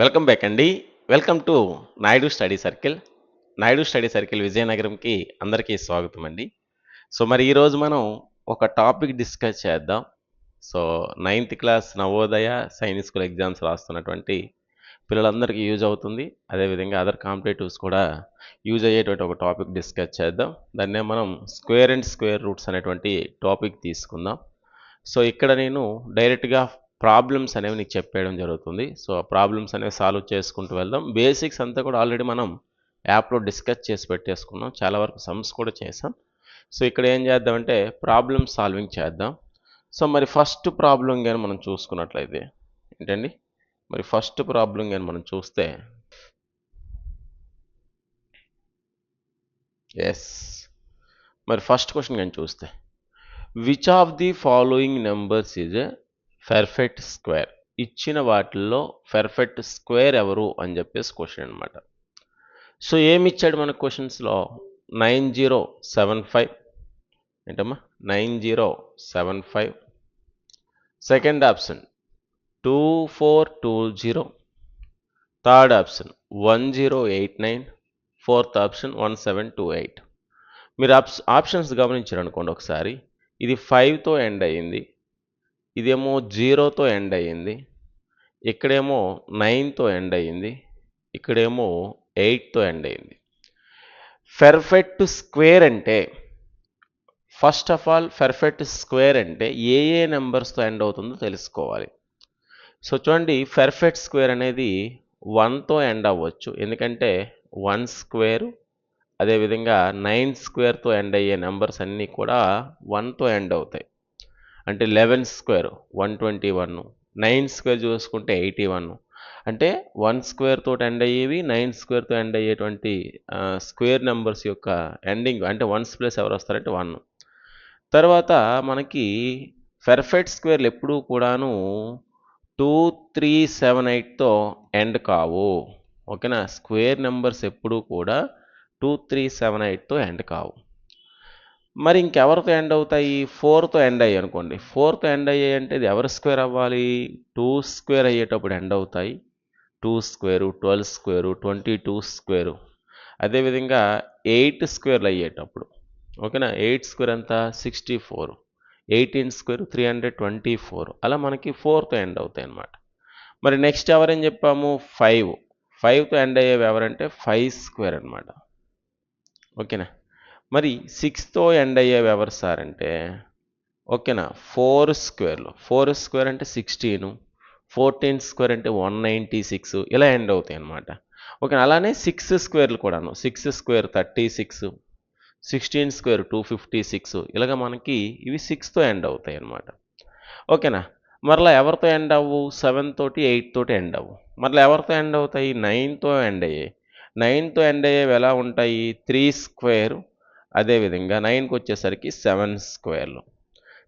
Welcome back అండి. Welcome to Naidu study circle. Naidu study circle విజయనగరంకి అందరికీ స్వాగతం అండి. సో మరి ఈరోజు మనం ఒక టాపిక్ డిస్కస్ చేద్దాం. So ninth class Navodaya Sainik school exams రాస్తున్నటువంటి పిల్లలందరికీ యూజ్ అవుతుంది. అదేవిధంగా అదర్ కాంపిటేటివ్స్ కూడా యూజ్ అయ్యేటువంటి ఒక టాపిక్ డిస్కస్ చేద్దాం. దాన్నే మనం స్క్వేర్ అండ్ స్క్వేర్ రూట్స్ అనేటువంటి టాపిక్ తీసుకుందాం. సో ఇక్కడ నేను డైరెక్ట్గా ప్రాబ్లమ్స్ అనేవి నీకు చెప్పేయడం జరుగుతుంది. సో ఆ ప్రాబ్లమ్స్ అనేవి సాల్వ్ చేసుకుంటూ వెళ్దాం. బేసిక్స్ అంతా కూడా ఆల్రెడీ మనం యాప్లో డిస్కస్ చేసి పెట్టేసుకున్నాం. చాలా వరకు సమ్స్ కూడా చేసాం సో ఇక్కడ ఏం చేద్దామంటే ప్రాబ్లమ్ సాల్వింగ్ చేద్దాం. సో మరి ఫస్ట్ ప్రాబ్లం కానీ మనం చూసుకున్నట్లయితే ఏంటండి? మరి ఫస్ట్ ప్రాబ్లం కానీ మనం చూస్తే ఎస్. మరి ఫస్ట్ క్వశ్చన్ కానీ చూస్తే which of the following numbers is a perfect square ఇచ్చిన వాటిల్లో పెర్ఫెక్ట్ స్క్వేర్ ఎవరు అని చెప్పేసి క్వశ్చన్ అనమాట సో ఏమి ఇచ్చాడు మన క్వశ్చన్స్లో నైన్ జీరో సెవెన్ ఫైవ్. ఏంటమ్మా? Nine zero seven five. Second option two four two zero third option one zero eight nine fourth option one seven two eight మీరు ఆప్స్ ఆప్షన్స్ గమనించారు అనుకోండి ఒకసారి. ఇది ఫైవ్తో ఎండ్ అయ్యింది. ఇదేమో జీరోతో ఎండ్ అయ్యింది. ఇక్కడేమో నైన్తో ఎండ్ అయ్యింది. ఇక్కడేమో ఎయిట్తో ఎండ్ అయ్యింది. పెర్ఫెక్ట్ స్క్వేర్ అంటే first of all perfect square అంటే ఏ ఏ నెంబర్స్తో ఎండ్ అవుతుందో తెలుసుకోవాలి. సో చూడండి పెర్ఫెక్ట్ స్క్వేర్ అనేది వన్తో ఎండ్ అవ్వచ్చు. ఎందుకంటే వన్ స్క్వేర్ అదేవిధంగా నైన్ స్క్వేర్తో ఎండ్ అయ్యే నెంబర్స్ అన్నీ కూడా వన్తో ఎండ్ అవుతాయి. అంటే eleven square one twenty one nine square చూసుకుంటే ఎయిటీ వన్ అంటే వన్ స్క్వేర్తో ఎండ్ అయ్యేవి నైన్ స్క్వేర్తో ఎండ్ అయ్యేటువంటి స్క్వేర్ నెంబర్స్ యొక్క ఎండింగ్ అంటే వన్స్ ప్లస్ ఎవరు వస్తారంటే వన్ తర్వాత మనకి పెర్ఫెక్ట్ స్క్వేర్లు ఎప్పుడూ కూడాను టూ త్రీ సెవెన్ ఎయిట్తో ఎండ్ కావు. ఓకేనా? స్క్వేర్ నెంబర్స్ ఎప్పుడూ కూడా టూ త్రీ సెవెన్ ఎయిట్తో ఎండ్ కావు. మరి ఇంకెవరితో ఎండ్ అవుతాయి? ఫోర్తో ఎండ్ అయ్యాయి అనుకోండి. ఫోర్తో ఎండ్ అయ్యాయి అంటే ఇది ఎవరు స్క్వేర్ అవ్వాలి? టూ స్క్వేర్ అయ్యేటప్పుడు ఎండ్ అవుతాయి. Two square twelve square twenty two square. అదేవిధంగా ఎయిట్ స్క్వేర్లు అయ్యేటప్పుడు. ఓకేనా? ఎయిట్ స్క్వేర్ ఎంత? Sixty four. Eighteen square three hundred twenty four. అలా మనకి ఫోర్తో ఎండ్ అవుతాయి అన్నమాట. మరి నెక్స్ట్ ఎవరని చెప్పాము? ఫైవ్. ఫైవ్తో ఎండ్ అయ్యేవి ఎవరంటే ఫైవ్ స్క్వేర్ అనమాట ఓకేనా? మరి సిక్స్తో ఎండ్ అయ్యేవి ఎవరు సార్ అంటే ఓకేనా ఫోర్ స్క్వేర్లు ఫోర్ స్క్వేర్ అంటే సిక్స్టీను ఫోర్టీన్ స్క్వేర్ అంటే వన్ నైంటీ సిక్స్ ఇలా ఎండ్ అవుతాయి అన్నమాట. ఓకే అలానే సిక్స్ స్క్వేర్లు కూడాను. Six square thirty six sixteen square two fifty six ఇలాగ మనకి ఇవి సిక్స్తో ఎండ్ అవుతాయి అన్నమాట. ఓకేనా మరలా ఎవరితో ఎండ్ అవ్వు? సెవెన్ తోటి ఎయిట్ తోటి ఎండ్ అవ్వు. మరలా ఎవరితో ఎండ్ అవుతాయి? నైన్తో ఎండ్ అయ్యాయి నైన్తో ఎండ్ అయ్యేవి ఎలా ఉంటాయి? త్రీ స్క్వేర్ అదేవిధంగా నైన్కి వచ్చేసరికి సెవెన్ స్క్వేర్లు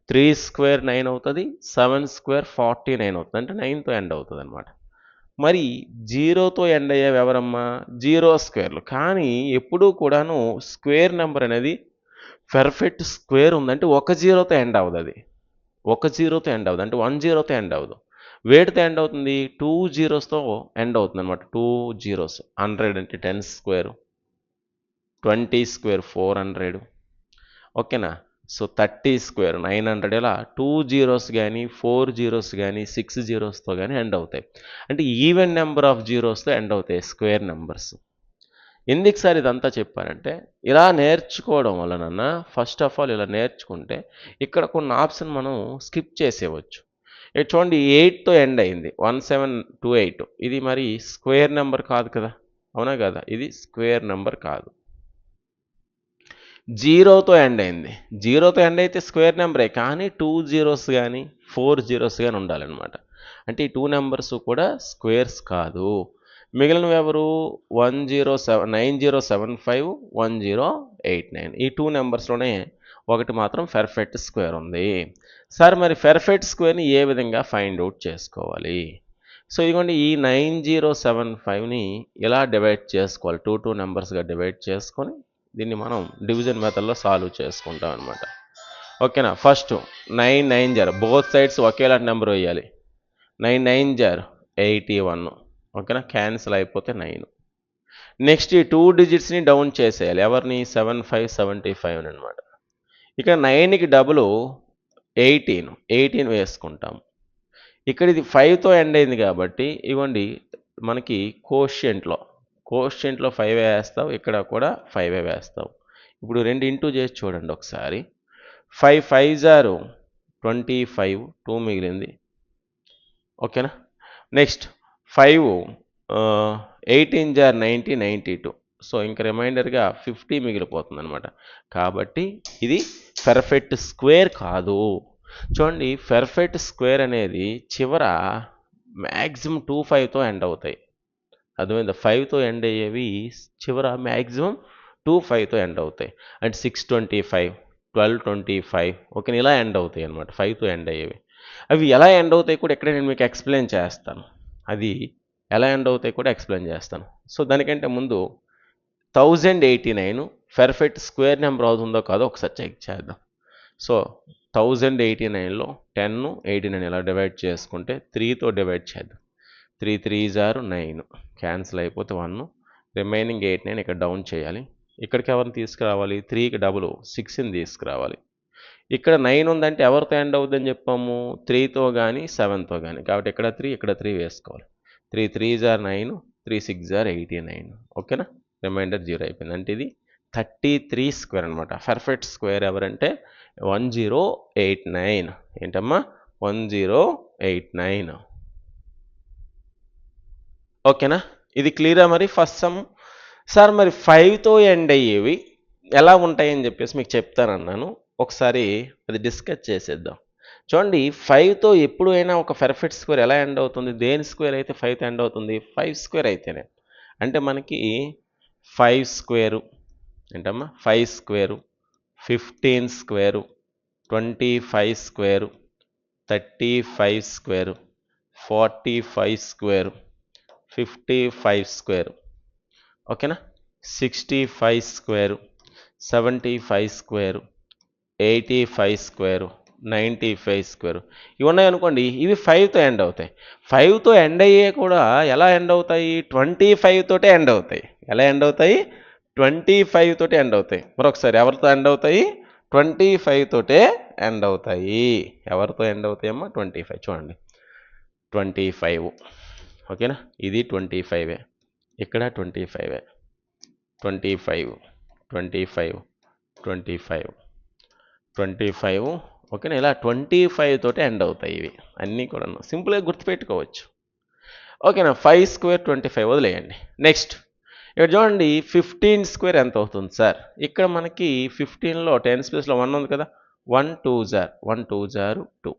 త్రీ స్క్వేర్ నైన్ అవుతుంది సెవెన్ స్క్వేర్ ఫార్టీ నైన్ అవుతుంది. అంటే నైన్తో ఎండ్ అవుతుంది అనమాట మరి జీరోతో ఎండ్ అయ్యేవి ఎవరమ్మా? జీరో స్క్వేర్లు కానీ ఎప్పుడూ కూడాను స్క్వేర్ నెంబర్ అనేది పెర్ఫెక్ట్ స్క్వేర్ ఉందంటే ఒక జీరోతో ఎండ్ అవ్వదు అది ఒక జీరోతో ఎండ్ అవ్వదు అంటే వన్ జీరోతో ఎండ్ అవ్వదు వేటితో ఎండ్ అవుతుంది. టూ జీరోస్తో ఎండ్ అవుతుంది అనమాట టూ జీరోస్ హండ్రెడ్ అంటే ten square twenty square four hundred. ఓకేనా? So thirty square nine hundred ఇలా టూ జీరోస్ కానీ ఫోర్ జీరోస్ కానీ సిక్స్ జీరోస్తో కానీ ఎండ్ అవుతాయి. అంటే ఈవెన్ నెంబర్ ఆఫ్ జీరోస్తో ఎండ్ అవుతాయి స్క్వేర్ నెంబర్స్. ఎందుకు సార్ ఇదంతా చెప్పానంటే ఇలా నేర్చుకోవడం వలన ఫస్ట్ ఆఫ్ ఆల్ ఇలా నేర్చుకుంటే ఇక్కడ కొన్ని ఆప్షన్ మనం స్కిప్ చేసేవచ్చు చూడండి ఎయిట్తో ఎండ్ అయింది వన్ సెవెన్ టూ ఎయిట్. ఇది మరి స్క్వేర్ నెంబర్ కాదు కదా? అవునా కదా? ఇది స్క్వేర్ నెంబర్ కాదు. జీరోతో ఎండ్ అయింది. జీరోతో ఎండ్ అయితే స్క్వేర్ నెంబరే కానీ టూ జీరోస్ కానీ ఫోర్ జీరోస్ కానీ ఉండాలన్నమాట. అంటే ఈ టూ నెంబర్స్ కూడా స్క్వేర్స్ కాదు. మిగిలినవి ఎవరు? One zero seven nine zero seven five one zero eight nine. ఈ టూ నెంబర్స్లోనే ఒకటి మాత్రం పెర్ఫెక్ట్ స్క్వేర్ ఉంది. సార్ మరి పెర్ఫెక్ట్ స్క్వేర్ని ఏ విధంగా ఫైండ్ అవుట్ చేసుకోవాలి? సో ఇదిగోండి ఈ నైన్ జీరో సెవెన్ ఫైవ్ని ఇలా డివైడ్ చేసుకోవాలి? టూ టూ నెంబర్స్గా డివైడ్ చేసుకొని దీన్ని మనం డివిజన్ మెథడ్లో సాల్వ్ చేసుకుంటాం అనమాట ఓకేనా? First nine nine za. Both sides ఒకేలాంటి నెంబర్ వేయాలి. Nine nine za. Eighty one. ఓకేనా? క్యాన్సిల్ అయిపోతే నైన్. నెక్స్ట్ ఈ టూ డిజిట్స్ని డౌన్ చేసేయాలి. ఎవరిని? సెవెన్ ఫైవ్ సెవెంటీ ఫైవ్ అనమాట ఇక నైన్కి డబుల్ ఎయిటీన్. ఎయిటీన్ వేసుకుంటాం. ఇక్కడ ఇది ఫైవ్తో ఎండ్ అయింది కాబట్టి ఇవ్వండి మనకి కోషియంట్లో. కోషెంట్లో ఫైవ్ వేస్తావు ఇక్కడ కూడా ఫైవ్ వేస్తావు. ఇప్పుడు రెండు ఇంటూ చేసి చూడండి ఒకసారి. Five five za twenty five two మిగిలింది. ఓకేనా? Next five eighteen za ninety ninety two. So ఇంక రిమైండర్గా ఫిఫ్టీ మిగిలిపోతుంది అనమాట కాబట్టి ఇది పెర్ఫెక్ట్ స్క్వేర్ కాదు. చూడండి పెర్ఫెక్ట్ స్క్వేర్ అనేది చివర మ్యాక్సిమం టూ ఫైవ్తో ఎండ్ అవుతాయి. అర్థమైందా? ఫైవ్తో ఎండ్ అయ్యేవి చివర మ్యాక్సిమం టూ ఫైవ్తో ఎండ్ అవుతాయి. And six twenty five twelve twenty five okay ఇలా ఎండ్ అవుతాయి అనమాట ఫైవ్తో ఎండ్ అయ్యేవి. అవి ఎలా ఎండ్ అవుతాయి కూడా ఇక్కడ నేను మీకు ఎక్స్ప్లెయిన్ చేస్తాను. అది ఎలా ఎండ్ అవుతాయి కూడా ఎక్స్ప్లెయిన్ చేస్తాను. సో దానికంటే ముందు thousand eighty nine perfect square number అవుతుందో కాదో ఒకసారి చెక్ చేద్దాం. సో థౌజండ్ ఎయిటీ నైన్లో టెన్ ఎయిటీ నైన్ ఇలా డివైడ్ చేసుకుంటే త్రీతో డివైడ్ చేద్దాం. Three three za nine. Cancel అయిపోతే వన్ రిమైనింగ్ ఎయిట్ నైన్ ఇక్కడ డౌన్ చేయాలి. ఇక్కడికి ఎవరిని తీసుకురావాలి? త్రీకి డబుల్ సిక్స్ని తీసుకురావాలి. ఇక్కడ నైన్ ఉందంటే ఎవరితో ఎండ్ అవుతుందని చెప్పాము? త్రీతో కానీ సెవెన్తో కానీ కాబట్టి ఇక్కడ త్రీ ఇక్కడ త్రీ వేసుకోవాలి. Three three za nine three six za eighty nine. ఓకేనా? రిమైండర్ జీరో అయిపోయింది. అంటే ఇది థర్టీ త్రీ స్క్వేర్ అనమాట పర్ఫెక్ట్ స్క్వేర్ ఎవరంటే వన్ జీరో ఎయిట్ నైన్. ఏంటమ్మా? One zero eight nine. ఓకేనా? ఇది క్లియరా మరి? First some. సార్ మరి ఫైవ్తో ఎండ్ అయ్యేవి ఎలా ఉంటాయని చెప్పేసి మీకు చెప్తానన్నాను. ఒకసారి అది డిస్కస్ చేసేద్దాం. చూడండి ఫైవ్తో ఎప్పుడైనా ఒక పెర్ఫెక్ట్ స్క్వేర్ ఎలా ఎండ్ అవుతుంది? దేని స్క్వేర్ అయితే ఫైవ్తో ఎండ్ అవుతుంది? ఫైవ్ స్క్వేర్ అయితేనే. అంటే మనకి ఫైవ్ స్క్వేరు ఏంటమ్మా? Five square fifteen square twenty five square thirty five square forty five square fifty five square. ఓకేనా? Sixty five square. Seventy five square. Eighty five square. Ninety five square. ఇవి ఉన్నాయనుకోండి ఇవి ఫైవ్తో end అవుతాయి. ఫైవ్తో end అయ్యే కూడా ఎలా end అవుతాయి? Twenty five తోటే ఎండ్ అవుతాయి. ఎలా ఎండ్ అవుతాయి? ట్వంటీ ఫైవ్ తోటే ఎండ్ అవుతాయి. మరొకసారి ఎవరితో ఎండ్ అవుతాయి? ట్వంటీ ఫైవ్ తోటే ఎండ్ అవుతాయి. ఎవరితో ఎండ్ అవుతాయమ్మా? Twenty five. చూడండి. Twenty five. ఓకేనా? ఇది ట్వంటీ ఫైవే ఇక్కడ twenty ఫైవే twenty five twenty five twenty five. Twenty five ఓకేనా? ఇలా ట్వంటీ ఫైవ్ తోటి ఎండ్ అవుతాయి ఇవి. అన్నీ కూడా సింపుల్గా గుర్తుపెట్టుకోవచ్చు. ఓకేనా? ఫైవ్ స్క్వేర్ ట్వంటీ ఫైవ్ వదిలేయండి. నెక్స్ట్ ఇక్కడ చూడండి ఫిఫ్టీన్ స్క్వేర్ ఎంత అవుతుంది సార్? ఇక్కడ మనకి ఫిఫ్టీన్లో టెన్ స్పేస్లో వన్ ఉంది కదా? One two za one two za two.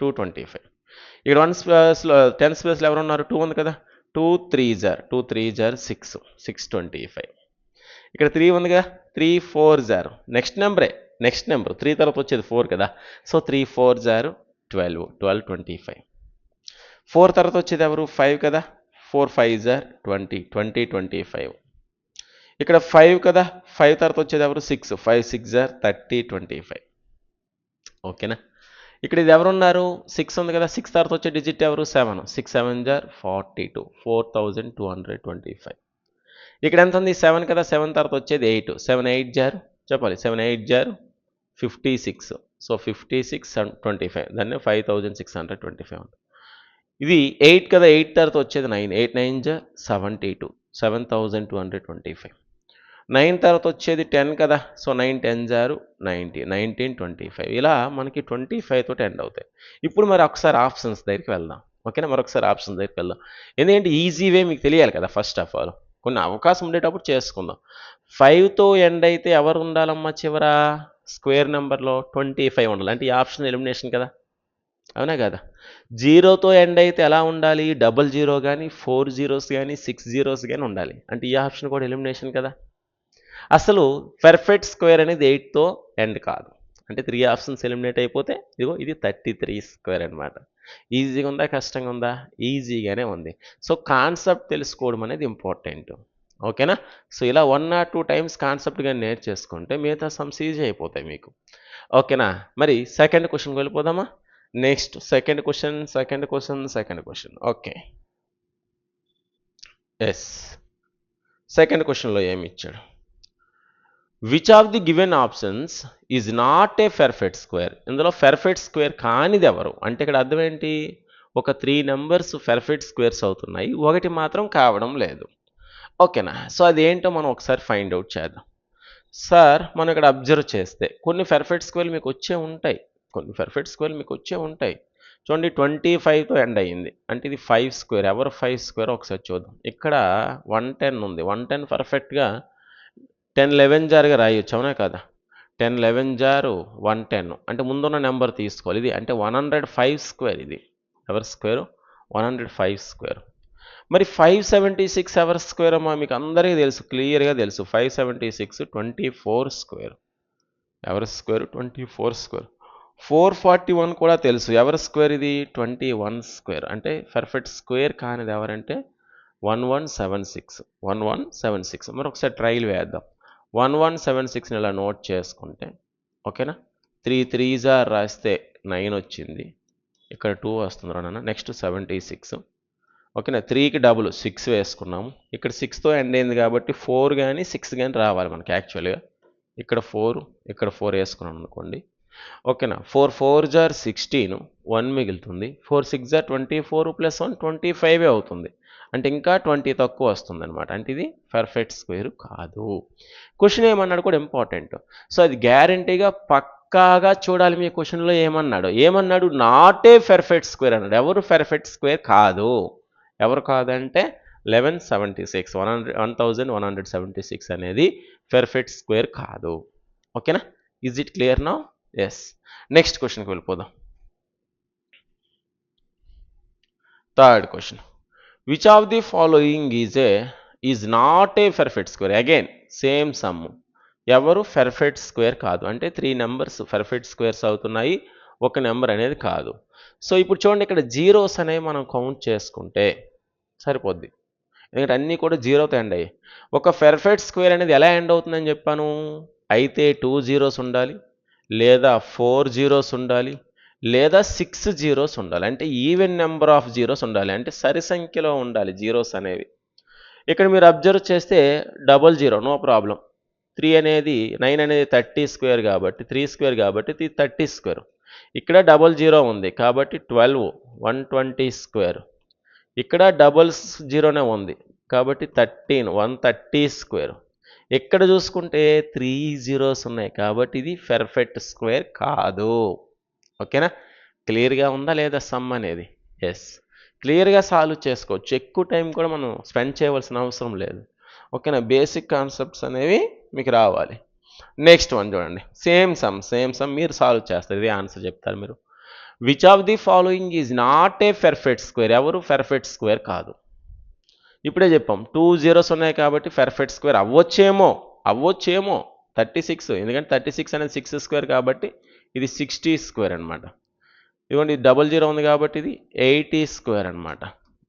Two twenty five. ఇక్కడ వన్ స్పేస్లో టెన్ స్పేస్లో ఎవరు ఉన్నారు? టూ ఉంది కదా? Two three za two three za six six twenty five ఇక్కడ త్రీ ఉంది కదా? త్రీ ఫోర్ జార్ నెక్స్ట్ నెంబరే నెక్స్ట్ నెంబర్ త్రీ తర్వాత వచ్చేది ఫోర్ కదా? So three four za twelve twelve twenty five four తర్వాత వచ్చేది ఎవరు? ఫైవ్ కదా? Four five za twenty twenty twenty five ఇక్కడ ఫైవ్ కదా? ఫైవ్ తర్వాత వచ్చేది ఎవరు? Six five six za thirty twenty five ఓకేనా ఇక్కడ ఇది ఎవరున్నారు? సిక్స్ ఉంది కదా. సిక్స్ తర్వాత వచ్చే డిజిట్ ఎవరు? Seven six seven jar forty two four thousand two hundred twenty five ఇక్కడ ఎంత ఉంది? సెవెన్ కదా. సెవెన్ తర్వాత వచ్చేది ఎయిట్ సెవెన్ ఎయిట్ జార్ చెప్పాలి. Seven eight za fifty six so fifty six twenty five దాన్ని five thousand six hundred twenty five ఇది eight కదా. ఎయిట్ తర్వాత వచ్చేది nine eight nine za seventy two seven thousand two hundred twenty five nine తర్వాత వచ్చేది ten కదా. So nine ten జారు ninety nineteen twenty five. ఇలా మనకి ట్వంటీ ఫైవ్ తోటి ఎండ్ అవుతాయి. ఇప్పుడు మరి ఒకసారి ఆప్షన్స్ దగ్గరికి వెళ్దాం. ఓకేనా? మరొకసారి ఆప్షన్స్ దగ్గరికి వెళ్దాం. ఎందుకంటే ఈజీ వే మీకు తెలియాలి కదా ఫస్ట్ ఆఫ్ ఆల్. కొన్ని అవకాశం ఉండేటప్పుడు చేసుకుందాం. ఫైవ్తో ఎండ్ అయితే ఎవరు ఉండాలమ్మా చివర? స్క్వేర్ నెంబర్లో ట్వంటీ ఫైవ్ ఉండాలి. అంటే ఈ ఆప్షన్ ఎలిమినేషన్ కదా. అవునా కదా? జీరోతో ఎండ్ అయితే ఎలా ఉండాలి? డబల్ జీరో కానీ ఫోర్ జీరోస్ కానీ సిక్స్ జీరోస్ కానీ ఉండాలి. అంటే ఈ ఆప్షన్ కూడా ఎలిమినేషన్ కదా. అసలు పర్ఫెక్ట్ స్క్వేర్ అనేది ఎయిట్తో ఎండ్ కాదు. అంటే త్రీ ఆప్షన్స్ ఎలిమినేట్ అయిపోతే ఇదిగో ఇది థర్టీ త్రీ స్క్వేర్ అనమాట ఈజీగా ఉందా కష్టంగా ఉందా? ఈజీగానే ఉంది. సో కాన్సెప్ట్ తెలుసుకోవడం అనేది ఇంపార్టెంట్ ఓకేనా సో ఇలా one or two times concept కానీ నేర్చేసుకుంటే మిగతా సమ్స్ ఈజీ అయిపోతాయి మీకు. ఓకేనా మరి సెకండ్ క్వశ్చన్కి వెళ్ళిపోదామా? Next second question second question second question okay yes second క్వశ్చన్లో ఏమి ఇచ్చాడు? Which of the given options is not a perfect square ఇందులో ఫెర్ఫెక్ట్ స్క్వేర్ కానిది ఎవరు? అంటే ఇక్కడ అర్థం ఏంటి? ఒక త్రీ నెంబర్స్ ఫెర్ఫెక్ట్ స్క్వేర్స్ అవుతున్నాయి. ఒకటి మాత్రం కావడం లేదు. ఓకేనా సో అదేంటో మనం ఒకసారి ఫైండ్ అవుట్ చేద్దాం. సార్ మనం ఇక్కడ అబ్జర్వ్ చేస్తే కొన్ని ఫెర్ఫెక్ట్ స్క్వేర్లు మీకు వచ్చే ఉంటాయి. కొన్ని ఫెర్ఫెక్ట్ స్క్వేర్లు మీకు వచ్చే ఉంటాయి. చూడండి ట్వంటీ ఫైవ్తో ఎండ్ అయ్యింది. అంటే ఇది ఫైవ్ స్క్వేర్ ఎవరు ఫైవ్ స్క్వేర్ ఒకసారి చూద్దాం. ఇక్కడ వన్ టెన్ ఉంది. వన్ టెన్ పర్ఫెక్ట్గా టెన్ లెవెన్ జార్గా రాయొచ్చు అవునా కదా? టెన్ లెవెన్ జారు వన్ టెన్. అంటే ముందున్న నెంబర్ తీసుకోవాలి. ఇది అంటే వన్ హండ్రెడ్ ఫైవ్ స్క్వేర్ ఇది. ఎవరి square? One hundred five square. మరి ఫైవ్ సెవెంటీ సిక్స్ ఎవర్ స్క్వేర్ అమ్మా? మీకు అందరికీ తెలుసు. క్లియర్గా తెలుసు. Five seventy six twenty four square. ఎవరి square? Twenty four square. Four forty one కూడా తెలుసు. ఎవరి స్క్వేర్ ఇది? Twenty one square. అంటే పర్ఫెక్ట్ స్క్వేర్ కానిది ఎవరంటే one one seven six. One one seven six. మరి ఒకసారి ట్రైల్ వేద్దాం. వన్ వన్ సెవెన్ సిక్స్ని ఇలా నోట్ చేసుకుంటే ఓకేనా? త్రీ త్రీ జార్ రాస్తే నైన్ వచ్చింది. ఇక్కడ టూ వస్తుంది రానన్నా నెక్స్ట్ సెవెంటీ సిక్స్. ఓకేనా? త్రీకి డబుల్ సిక్స్ వేసుకున్నాము. ఇక్కడ సిక్స్తో ఎండ్ అయింది కాబట్టి ఫోర్ కానీ సిక్స్ కానీ రావాలి మనకి యాక్చువల్గా. ఇక్కడ ఫోర్ ఇక్కడ ఫోర్ వేసుకున్నాం అనుకోండి. ఓకేనా? ఫోర్ ఫోర్ జార్ సిక్స్టీన్ వన్ మిగులుతుంది. Four six jar twenty four plus one twenty ఫైవే అవుతుంది. అంటే ఇంకా ట్వంటీ తక్కువ వస్తుంది అనమాట అంటే ఇది పర్ఫెక్ట్ స్క్వేర్ కాదు. క్వశ్చన్ ఏమన్నాడు కూడా ఇంపార్టెంట్ సో అది గ్యారంటీగా పక్కాగా చూడాలి మీ క్వశ్చన్లో ఏమన్నాడు? ఏమన్నాడు? నాట్ ఏ పెర్ఫెక్ట్ స్క్వేర్ అన్నాడు. ఎవరు పెర్ఫెక్ట్ స్క్వేర్ కాదు. ఎవరు కాదంటే eleven seventy six one hundred one thousand one hundred seventy six అనేది పెర్ఫెక్ట్ స్క్వేర్ కాదు ఓకేనా ఈజ్ ఇట్ క్లియర్ నా ఎస్ నెక్స్ట్ క్వశ్చన్కి వెళ్ళిపోదాం. Third question which of the following is a is not a perfect square again same sum ఎవరు perfect square కాదు. అంటే three numbers perfect squares అవుతున్నాయి. ఒక నెంబర్ అనేది కాదు. సో ఇప్పుడు చూడండి ఇక్కడ జీరోస్ అనేవి మనం కౌంట్ చేసుకుంటే సరిపోద్ది. ఎందుకంటే అన్నీ కూడా జీరోతో ఎండ్ అయ్యాయి. ఒక పర్ఫెక్ట్ స్క్వేర్ అనేది ఎలా ఎండ్ అవుతుందని చెప్పాను? అయితే టూ జీరోస్ ఉండాలి. లేదా ఫోర్ జీరోస్ ఉండాలి. లేదా సిక్స్ జీరోస్ ఉండాలి. అంటే ఈవెన్ నెంబర్ ఆఫ్ జీరోస్ ఉండాలి. అంటే సరి సంఖ్యలో ఉండాలి జీరోస్ అనేవి. ఇక్కడ మీరు అబ్జర్వ్ చేస్తే double zero no problem three అనేది నైన్ అనేది థర్టీ స్క్వేర్ కాబట్టి త్రీ స్క్వేర్ కాబట్టి ఇది థర్టీ స్క్వేర్ ఇక్కడ డబల్ జీరో ఉంది కాబట్టి ట్వెల్వ్ వన్ ట్వంటీ స్క్వేర్ ఇక్కడ డబల్ జీరోనే ఉంది కాబట్టి థర్టీన్ వన్ థర్టీ స్క్వేర్ ఇక్కడ చూసుకుంటే త్రీ జీరోస్ ఉన్నాయి కాబట్టి ఇది పెర్ఫెక్ట్ స్క్వేర్ కాదు. ఓకేనా? క్లియర్గా ఉందా లేదా సమ్ అనేది? ఎస్ క్లియర్గా సాల్వ్ చేసుకోవచ్చు. ఎక్కువ టైం కూడా మనం స్పెండ్ చేయవలసిన అవసరం లేదు. ఓకేనా? బేసిక్ కాన్సెప్ట్స్ అనేవి మీకు రావాలి. నెక్స్ట్ వన్ చూడండి. సేమ్ సమ్ సేమ్ సమ్ మీరు సాల్వ్ చేస్తారు. ఇదే ఆన్సర్ చెప్తారు మీరు. Which of the following is not a perfect square ఎవరు పెర్ఫెక్ట్ స్క్వేర్ కాదు. ఇప్పుడే చెప్పాం. టూ జీరోస్ ఉన్నాయి కాబట్టి పెర్ఫెక్ట్ స్క్వేర్ అవ్వచ్చేమో అవ్వచ్చేమో. థర్టీ సిక్స్ ఎందుకంటే థర్టీ సిక్స్ అనేది సిక్స్ స్క్వేర్ కాబట్టి ఇది సిక్స్టీ స్క్వేర్ అనమాట ఇదిగోండి డబుల్ జీరో ఉంది కాబట్టి ఇది ఎయిటీ స్క్వేర్ అనమాట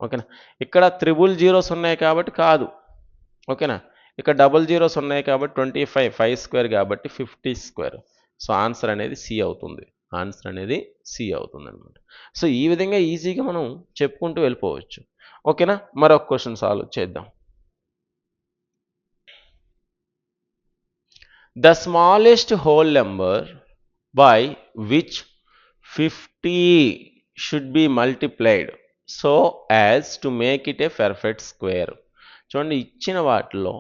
ఓకేనా? ఇక్కడ త్రిబుల్ జీరోస్ ఉన్నాయి కాబట్టి కాదు. ఓకేనా? ఇక్కడ డబుల్ జీరోస్ ఉన్నాయి కాబట్టి ట్వంటీ ఫైవ్ ఫైవ్ స్క్వేర్ కాబట్టి ఫిఫ్టీ స్క్వేర్. సో ఆన్సర్ అనేది సి అవుతుంది. ఆన్సర్ అనేది సి అవుతుంది అనమాట సో ఈ విధంగా ఈజీగా మనం చెప్పుకుంటూ వెళ్ళిపోవచ్చు. ఓకేనా? మరొక క్వశ్చన్ సాల్వ్ చేద్దాం. The smallest whole number by which fifty should be multiplied. So as to make it a perfect square చూడండి ఇచ్చిన వాటిలో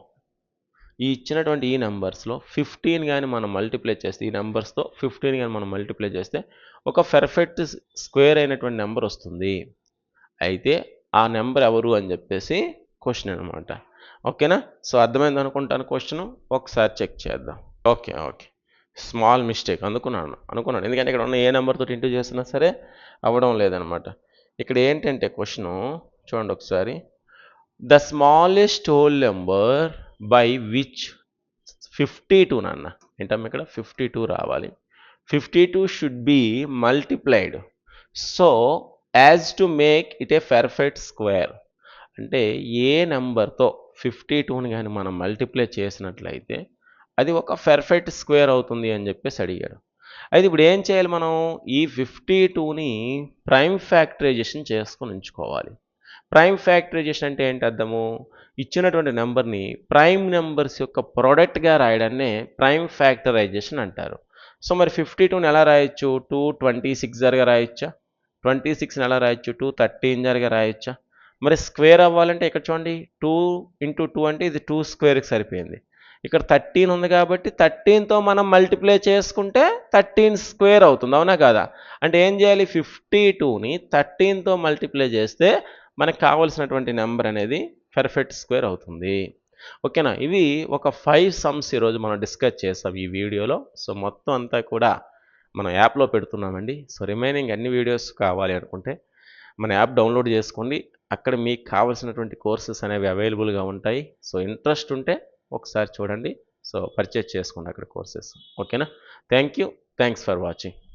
ఈ ఇచ్చినటువంటి ఈ నెంబర్స్లో ఫిఫ్టీన్ కానీ మనం మల్టిప్లై చేస్తే ఈ నెంబర్స్తో ఫిఫ్టీన్ కానీ మనం మల్టిప్లై చేస్తే ఒక పెర్ఫెక్ట్ స్క్వేర్ అయినటువంటి నెంబర్ వస్తుంది. అయితే ఆ నెంబర్ ఎవరు అని చెప్పేసి క్వశ్చన్ అనమాట ఓకేనా? సో అర్థమైంది అనుకుంటాను క్వశ్చన్ ఒకసారి చెక్ చేద్దాం. Okay okay. స్మాల్ మిస్టేక్ అనుకున్నాను అనుకున్నాను. ఎందుకంటే ఇక్కడ ఉన్న ఏ నెంబర్తో ఇంటూ చేసినా సరే అవ్వడం లేదనమాట. ఇక్కడ ఏంటంటే క్వశ్చను చూడండి ఒకసారి. The smallest whole number by which fifty two నాన్న ఏంటమ్మా ఇక్కడ? ఫిఫ్టీ టూ రావాలి. Fifty two should be multiplied so as to make it a perfect square అంటే ఏ నెంబర్తో ఫిఫ్టీ టూని కానీ మనం మల్టిప్లై చేసినట్లయితే అది ఒక ఫెర్ఫెక్ట్ స్క్వేర్ అవుతుంది అని చెప్పేసి అడిగాడు. అయితే ఇప్పుడు ఏం చేయాలి మనం? ఈ ఫిఫ్టీ టూని ప్రైమ్ ఫ్యాక్టరైజేషన్ చేసుకొని ఉంచుకోవాలి. ప్రైమ్ ఫ్యాక్టరైజేషన్ అంటే ఏంటి అర్థము? ఇచ్చినటువంటి నెంబర్ని ప్రైమ్ నెంబర్స్ యొక్క ప్రోడక్ట్గా రాయడాన్నే ప్రైమ్ ఫ్యాక్టరైజేషన్ అంటారు. సో మరి ఫిఫ్టీ టూని ఎలా రాయొచ్చు? టూ ట్వంటీ సిక్స్ జరిగా రాయొచ్చా? ట్వంటీ సిక్స్ని ఎలా రాయొచ్చు? టూ థర్టీన్ జరిగా రాయొచ్చా? మరి స్క్వేర్ అవ్వాలంటే ఇక్కడ చూడండి? టూ ఇంటూ టూ అంటే ఇది టూ స్క్వేర్కి సరిపోయింది. ఇక్కడ థర్టీన్ ఉంది కాబట్టి థర్టీన్తో మనం మల్టిప్లై చేసుకుంటే థర్టీన్ స్క్వేర్ అవుతుంది అవునా కదా? అంటే ఏం చేయాలి? ఫిఫ్టీ టూని థర్టీన్తో మల్టిప్లై చేస్తే మనకు కావాల్సినటువంటి నెంబర్ అనేది పెర్ఫెక్ట్ స్క్వేర్ అవుతుంది. ఓకేనా ఇవి ఒక ఫైవ్ సమ్స్ ఈరోజు మనం డిస్కస్ చేస్తాం ఈ వీడియోలో. సో మొత్తం అంతా కూడా మనం యాప్లో పెడుతున్నామండి. సో రిమైనింగ్ అన్ని వీడియోస్ కావాలి అనుకుంటే మన యాప్ డౌన్లోడ్ చేసుకోండి. అక్కడ మీకు కావాల్సినటువంటి కోర్సెస్ అనేవి అవైలబుల్గా ఉంటాయి. సో ఇంట్రెస్ట్ ఉంటే ఒకసారి చూడండి. సో పర్చేజ్ చేసుకోండి అక్కడ కోర్సెస్. ఓకేనా? Thank you thanks for watching.